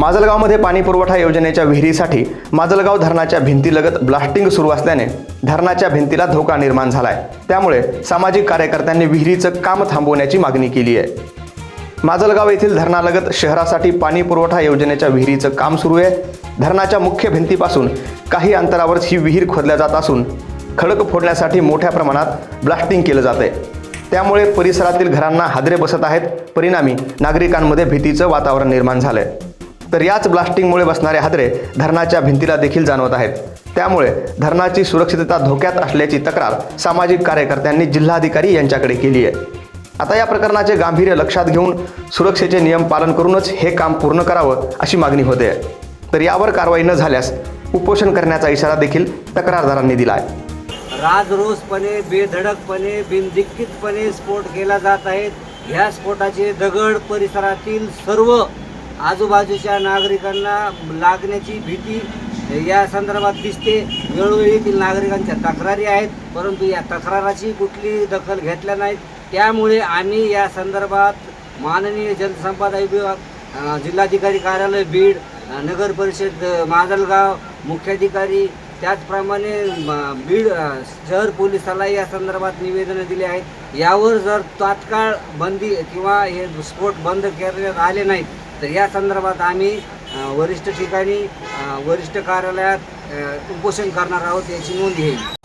माजलगावमध्ये पाणी पुरवठा योजनेच्या विहिरीसाठी माजलगाव धरणाच्या भिंतीलगत ब्लास्टिंग सुरू असल्याने धरणाच्या भिंतीला धोका निर्माण झालाय. त्यामुळे सामाजिक कार्यकर्त्यांनी विहिरीचं काम थांबवण्याची मागणी केली आहे. माजलगाव येथील धरणालगत शहरासाठी पाणी पुरवठा योजनेच्या विहिरीचं काम सुरू आहे. धरणाच्या मुख्य भिंतीपासून काही अंतरावरच ही विहीर खोदल्या जात असून खडक फोडण्यासाठी मोठ्या प्रमाणात ब्लास्टिंग केलं जात आहे त्यामुळे परिसरातील घरांना हादरे बसत आहेत. परिणामी नागरिकांमध्ये भीतीचं वातावरण निर्माण झालं आहे तर याच ब्लास्टिंगमुळे बसणारे हादरे धरणाच्या भिंतीला देखील जाणवत आहेत. त्यामुळे धरणाची सुरक्षितता धोक्यात असल्याची तक्रार सामाजिक कार्यकर्त्यांनी जिल्हाधिकारी यांच्याकडे केली आहे. आता या प्रकरणाचे गांभीर्य लक्षात घेऊन सुरक्षेचे नियम पालन करूनच हे काम पूर्ण करावं अशी मागणी होते. तर यावर कारवाई न झाल्यास उपोषण करण्याचा इशारा देखील तक्रारदारांनी दिला आहे राजरोसपणे बेधडकपणे बिनदिक्कीतपणे स्फोट केला जात आहेत ह्या स्फोटाचे दगड परिसरातील सर्व आजूबाजूच्या नागरिकांना लागण्याची भीती या संदर्भात दिसते. वेळोवेळी नागरिकांच्या तक्रारी आहेत परंतु या तक्राराची कुठली दखल घेतल्या नाहीत. त्यामुळे आम्ही या संदर्भात माननीय जलसंपदा विभाग जिल्हाधिकारी कार्यालय बीड नगरपरिषद नगर परिषद माजलगाव मुख्याधिकारी त्याचप्रमाणे बीड शहर पोलिसाला या संदर्भात निवेदनं दिली आहेत. यावर जर तात्काळ बंदी किंवा हे स्फोट बंद करण्यात आले नाहीत तर या संदर्भात आम्ही वरिष्ठ ठिकाणी वरिष्ठ कार्यालयात उपोषण करणार आहोत याची नोंद घेईल.